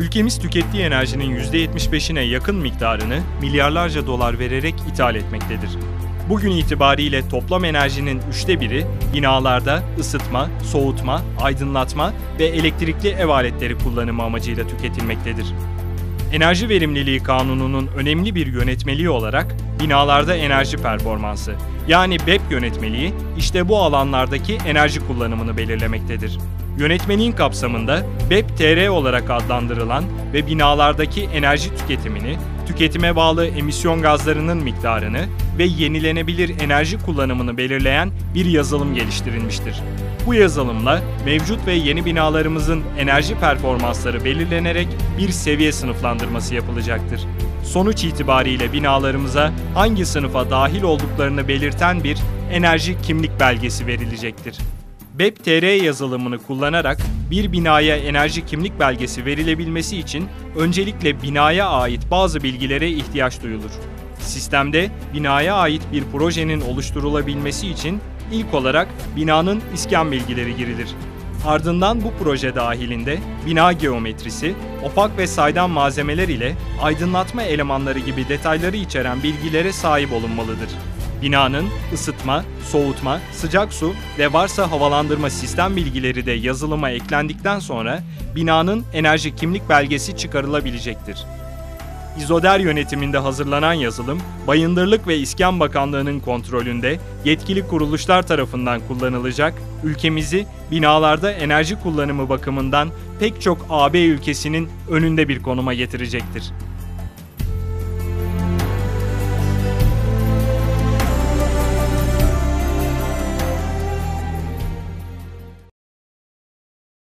Ülkemiz tükettiği enerjinin %75'ine yakın miktarını milyarlarca dolar vererek ithal etmektedir. Bugün itibariyle toplam enerjinin üçte biri binalarda ısıtma, soğutma, aydınlatma ve elektrikli ev aletleri kullanımı amacıyla tüketilmektedir. Enerji Verimliliği Kanunu'nun önemli bir yönetmeliği olarak binalarda enerji performansı yani BEP yönetmeliği işte bu alanlardaki enerji kullanımını belirlemektedir. Yönetmeliğin kapsamında BEP-TR olarak adlandırılan ve binalardaki enerji tüketimini, tüketime bağlı emisyon gazlarının miktarını ve yenilenebilir enerji kullanımını belirleyen bir yazılım geliştirilmiştir. Bu yazılımla mevcut ve yeni binalarımızın enerji performansları belirlenerek bir seviye sınıflandırması yapılacaktır. Sonuç itibariyle binalarımıza hangi sınıfa dahil olduklarını belirten bir enerji kimlik belgesi verilecektir. BEP-TR yazılımını kullanarak bir binaya enerji kimlik belgesi verilebilmesi için öncelikle binaya ait bazı bilgilere ihtiyaç duyulur. Sistemde binaya ait bir projenin oluşturulabilmesi için ilk olarak binanın iskan bilgileri girilir. Ardından bu proje dahilinde bina geometrisi, opak ve saydam malzemeler ile aydınlatma elemanları gibi detayları içeren bilgilere sahip olunmalıdır. Binanın ısıtma, soğutma, sıcak su ve varsa havalandırma sistem bilgileri de yazılıma eklendikten sonra binanın enerji kimlik belgesi çıkarılabilecektir. İzoder yönetiminde hazırlanan yazılım, Bayındırlık ve İskan Bakanlığı'nın kontrolünde yetkili kuruluşlar tarafından kullanılacak, ülkemizi binalarda enerji kullanımı bakımından pek çok AB ülkesinin önünde bir konuma getirecektir.